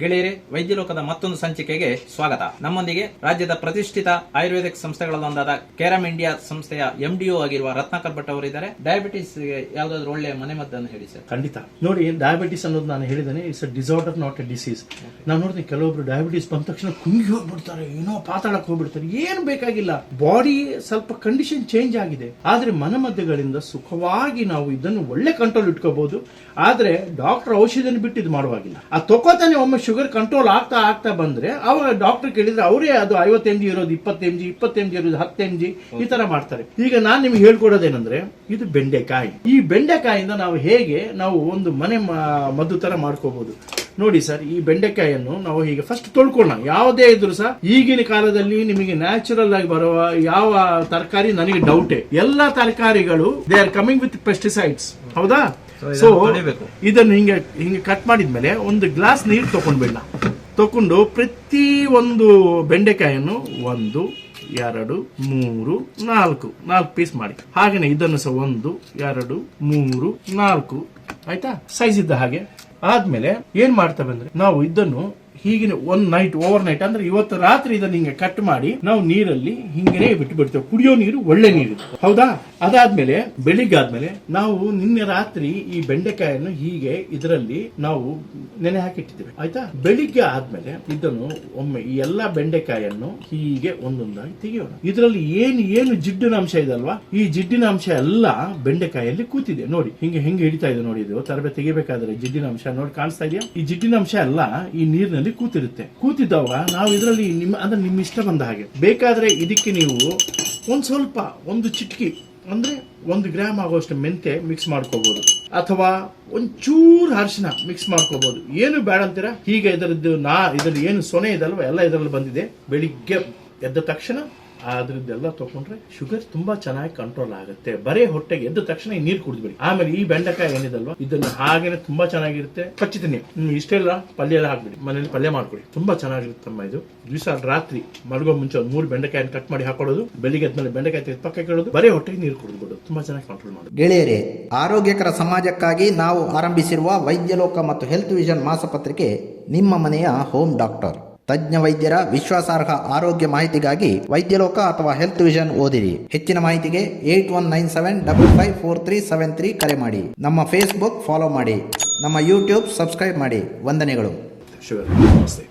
ಗೆಳೆಯರೆ ವೈದ್ಯ ಲೋಕದ ಮತ್ತೊಂದು ಸಂಚಿಕೆಗೆ ಸ್ವಾಗತ. ನಮ್ಮೊಂದಿಗೆ ರಾಜ್ಯದ ಪ್ರತಿಷ್ಠಿತ ಆಯುರ್ವೇದಿಕ್ ಸಂಸ್ಥೆಗಳಲ್ಲೊಂದಾದ ಕೇರಮ್ ಇಂಡಿಯಾ ಸಂಸ್ಥೆಯ ಎಂಡಿಒ ಆಗಿರುವ ರತ್ನಾಕರ್ ಭಟ್ ಅವರಿದ್ದಾರೆ. ಡಯಾಬಿಟಿಸ್ ಯಾವ್ದಾದ್ರು ಒಳ್ಳೆಯ ಮನೆಮದ್ದನ್ನು ಹೇಳಿ ಸರ್. ಖಂಡಿತ. ನೋಡಿ ಡಯಾಬಿಟಿಸ್ ಅನ್ನೋದು ನಾನು ಹೇಳಿದ್ದೇನೆ it's a disorder not a disease ನಾವು ನೋಡ್ತೀನಿ ಕೆಲವೊಬ್ರು ಡಯಾಬಿಟಿಸ್ ಬಂದ ತಕ್ಷಣ ಕುಂಗಿ ಹೋಗ್ಬಿಡ್ತಾರೆ ಏನೋ ಪಾತಾಳಕ್ಕೆ ಹೋಗ್ಬಿಡ್ತಾರೆ ಏನು ಬೇಕಾಗಿಲ್ಲ. ಬಾಡಿ ಸ್ವಲ್ಪ ಕಂಡೀಷನ್ ಚೇಂಜ್ ಆಗಿದೆ. ಆದ್ರೆ ಮನಮದ್ದುಗಳಿಂದ ಸುಖವಾಗಿ ನಾವು ಇದನ್ನು ಒಳ್ಳೆ ಕಂಟ್ರೋಲ್ ಇಟ್ಕೋಬಹುದು ಆದ್ರೆ ಡಾಕ್ಟರ್ ಔಷಧಿಯನ್ನು ಬಿಟ್ಟು ಇದು ಮಾಡುವಾಗಿಲ್ಲ. ಆ ತಕೋತಾನೆ ಒಮ್ಮೆ ಶುಗರ್ ಕಂಟ್ರೋಲ್ ಆಗ್ತಾ ಆಗ್ತಾ ಬಂದ್ರೆ ಅವಾಗ ಡಾಕ್ಟರ್ ಕೇಳಿದ್ರೆ ಅವರೇ ಅದು ಐವತ್ತು ಎಂ ಜಿ ಇರೋದು, ಇಪ್ಪತ್ತು ಎಂ ಜಿ ಇಪ್ಪತ್ತು ಎಂ ಜಿ ಇರೋದು, ಹತ್ತು ಎಂ ಜಿ ಈ ತರ ಮಾಡ್ತಾರೆ. ಈಗ ನಾನು ನಿಮ್ಗೆ ಹೇಳ್ಕೊಡೋದೇನಂದ್ರೆ ಇದು ಬೆಂಡೆಕಾಯಿ. ಈ ಬೆಂಡೆಕಾಯಿಂದ ನಾವು ಹೇಗೆ ನಾವು ಒಂದು ಮನೆ ಮದ್ದು ತರ ಮಾಡ್ಕೋಬಹುದು ನೋಡಿ ಸರ್, ಈ ಬೆಂಡೆಕಾಯಿಯನ್ನು ನಾವು ಹೀಗೆ ಫಸ್ಟ್ ತೊಳ್ಕೊಳ್ಳೋಣ. ಯಾವುದೇ ಇದ್ರು ಸಹ ಈಗಿನ ಕಾಲದಲ್ಲಿ ನಿಮಗೆ ನ್ಯಾಚುರಲ್ ಆಗಿ ಬರುವ ಯಾವ ತರಕಾರಿ ನನಗೆ ಡೌಟೇ ಎಲ್ಲಾ ತರಕಾರಿಗಳು they are coming with pesticides ಹೌದಾ? ಸೊ ಇದನ್ನು ಇದನ್ನು ಹಿಂಗೆ ಹಿಂಗೆ ಕಟ್ ಮಾಡಿದ್ಮೇಲೆ ಒಂದು ಗ್ಲಾಸ್ ನೀರು ತಗೊಂಡ್ಬಿಡ ತಗೊಂಡು ಪ್ರತಿ ಒಂದು ಬೆಂಡೆಕಾಯನ್ನು ಒಂದು ಎರಡು ಮೂರು ನಾಲ್ಕು ನಾಲ್ಕು ಪೀಸ್ ಮಾಡಿ. ಹಾಗೇನೆ ಇದನ್ನು ಸಹ ಒಂದು ಎರಡು ಮೂರು ನಾಲ್ಕು ಆಯ್ತಾ? ಸೈಜ್ ಇದ್ದ ಹಾಗೆ. ಆದ್ಮೇಲೆ ಏನ್ ಮಾಡ್ತೇವೆ ಅಂದ್ರೆ ನಾವು ಇದನ್ನು ಹೀಗೆ ಒಂದ್ ನೈಟ್ ಓವರ್ ನೈಟ್ ಅಂದ್ರೆ ಇವತ್ತು ರಾತ್ರಿ ಇದನ್ನ ಹಿಂಗೆ ಕಟ್ ಮಾಡಿ ನಾವು ನೀರಲ್ಲಿ ಹಿಂಗೇ ಬಿಟ್ಟು ಬಿಡ್ತೇವೆ ಕುಡಿಯೋ ನೀರು ಒಳ್ಳೆ ನೀರು. ಹೌದಾ? ಅದಾದ್ಮೇಲೆ ಬೆಳಿಗ್ಗೆ ಆದ್ಮೇಲೆ ನಾವು ನಿನ್ನೆ ರಾತ್ರಿ ಈ ಬೆಂಡೆಕಾಯನ್ನು ಹೀಗೆ ಇದರಲ್ಲಿ ನಾವು ನೆನೆ ಹಾಕಿಟ್ಟಿದ್ದೇವೆ. ಆಯ್ತಾ? ಬೆಳಿಗ್ಗೆ ಆದ್ಮೇಲೆ ಇದನ್ನು ಒಮ್ಮೆ ಈ ಎಲ್ಲಾ ಬೆಂಡೆಕಾಯನ್ನು ಹೀಗೆ ಒಂದೊಂದಾಗಿ ತೆಗೆಯೋಣ. ಇದರಲ್ಲಿ ಏನು ಏನು ಜಿಡ್ಡಿನ ಅಂಶ ಇದೆ ಅಲ್ವಾ? ಈ ಜಿಡ್ಡಿನ ಅಂಶ ಎಲ್ಲ ಬೆಂಡೆಕಾಯಲ್ಲಿ ಕೂತಿದೆ. ನೋಡಿ, ಹಿಂಗೆ, ಹೆಂಗೆ ಹಿಡಿತಾ ಇದೆ ನೋಡಿ ಇದು. ತರಬೇತಿ ತೆಗಿಬೇಕಾದ್ರೆ ಜಿಡ್ಡಿನ ಅಂಶ ನೋಡಿ ಕಾಣಿಸ್ತಾ ಇದೆಯಾ? ಈ ಜಿಡ್ಡಿನ ಅಂಶ ಎಲ್ಲ ಈ ನೀರಿನಲ್ಲಿ ಕೂತಿರುತ್ತೆ. ಕೂತಿದ್ದವಾಗ ನಾವು ಇದರಲ್ಲಿ ನಿಮ್ಮ, ಅಂದ್ರೆ ನಿಮ್ಮ ಇಷ್ಟ ಬಂದ ಹಾಗೆ. ಬೇಕಾದ್ರೆ ಇದಕ್ಕೆ ನೀವು ಒಂದ್ ಸ್ವಲ್ಪ, ಒಂದು ಚಿಟಕಿ ಅಂದ್ರೆ ಒಂದು ಗ್ರಾಮ್ ಆಗುವಷ್ಟು ಮೆಂತೆ ಮಿಕ್ಸ್ ಮಾಡ್ಕೋಬಹುದು ಅಥವಾ ಒಂಚೂರು ಅರಿಶಿನ ಮಿಕ್ಸ್ ಮಾಡ್ಕೋಬಹುದು ಏನು ಬೇಡ ಅಂತೀರಾ? ಹೀಗೆ ಇದರದ್ದು ನಾ ಇದರಲ್ಲಿ ಏನು ಸೊನೆ ಇದಲ್ವ? ಎಲ್ಲ ಇದರಲ್ಲಿ ಬಂದಿದೆ. ಬೆಳಿಗ್ಗೆ ಎದ್ದ ತಕ್ಷಣ ಅದ್ರದ್ದೆಲ್ಲ ತಗೊಂಡ್ರೆ ಶುಗರ್ ತುಂಬಾ ಚೆನ್ನಾಗಿ ಕಂಟ್ರೋಲ್ ಆಗುತ್ತೆ. ಬರೇ ಹೊಟ್ಟೆಗೆ ಎದ್ದ ತಕ್ಷಣ ಈ ನೀರು ಕುಡಿದ್ಬಿಡಿ. ಆಮೇಲೆ ಈ ಬೆಂಡೆಕಾಯಿ ಏನಿದಲ್ವಾ, ಇದನ್ನ ಹಾಗೇನೆ ತುಂಬಾ ಚೆನ್ನಾಗಿರುತ್ತೆ. ಹ್ಮ್, ಇಷ್ಟೆಲ್ಲ ಪಲ್ಯ ಎಲ್ಲ ಹಾಕ್ಬಿಡಿ. ಮನೇಲಿ ಪಲ್ಯ ಮಾಡ್ಕೊಡಿ. ತುಂಬಾ ಚೆನ್ನಾಗಿರುತ್ತಮ್ಮ ಇದು. ದಿವಸ ರಾತ್ರಿ ಮಲಗೋ ಮುಂಚೆ ಒಂದು ಮೂರು ಬೆಂಡೆಕಾಯಿ ಕಟ್ ಮಾಡಿ ಹಾಕೊಳ್ಳೋದು. ಬೆಳಿಗ್ಗೆ ಎದ್ಮೇಲೆ ಬೆಂಡೆಕಾಯಿ ತೆಗೆದು ಪಕ್ಕ ಕೇಳೋದು ಬರೇ ಹೊಟ್ಟೆಗೆ ನೀರು ಕುಡಿದ್ಬಿಡೋದು. ತುಂಬಾ ಚೆನ್ನಾಗಿ ಕಂಟ್ರೋಲ್ ಮಾಡೋದು. ಗೆಳೆಯರೇ, ಆರೋಗ್ಯಕರ ಸಮಾಜಕ್ಕಾಗಿ ನಾವು ಆರಂಭಿಸಿರುವ ವೈದ್ಯಲೋಕ ಮತ್ತು ಹೆಲ್ತ್ ವಿಷನ್ ಮಾಸಪತ್ರಿಕೆ ನಿಮ್ಮ ಮನೆಯ ಹೋಮ್ ಡಾಕ್ಟರ್ ತಜ್ಞ ವೈದ್ಯರ ವಿಶ್ವಾಸಾರ್ಹ ಆರೋಗ್ಯ ಮಾಹಿತಿಗಾಗಿ ವೈದ್ಯಲೋಕ ಅಥವಾ ಹೆಲ್ತ್ ವಿಷನ್ ಓದಿರಿ. ಹೆಚ್ಚಿನ ಮಾಹಿತಿಗೆ eight one nine seven double five four three seven three ಕರೆ ಮಾಡಿ. ನಮ್ಮ ಫೇಸ್ಬುಕ್ ಫಾಲೋ ಮಾಡಿ. ನಮ್ಮ ಯೂಟ್ಯೂಬ್ ಸಬ್ಸ್ಕ್ರೈಬ್ ಮಾಡಿ. ವಂದನೆಗಳು. ನಮಸ್ತೆ.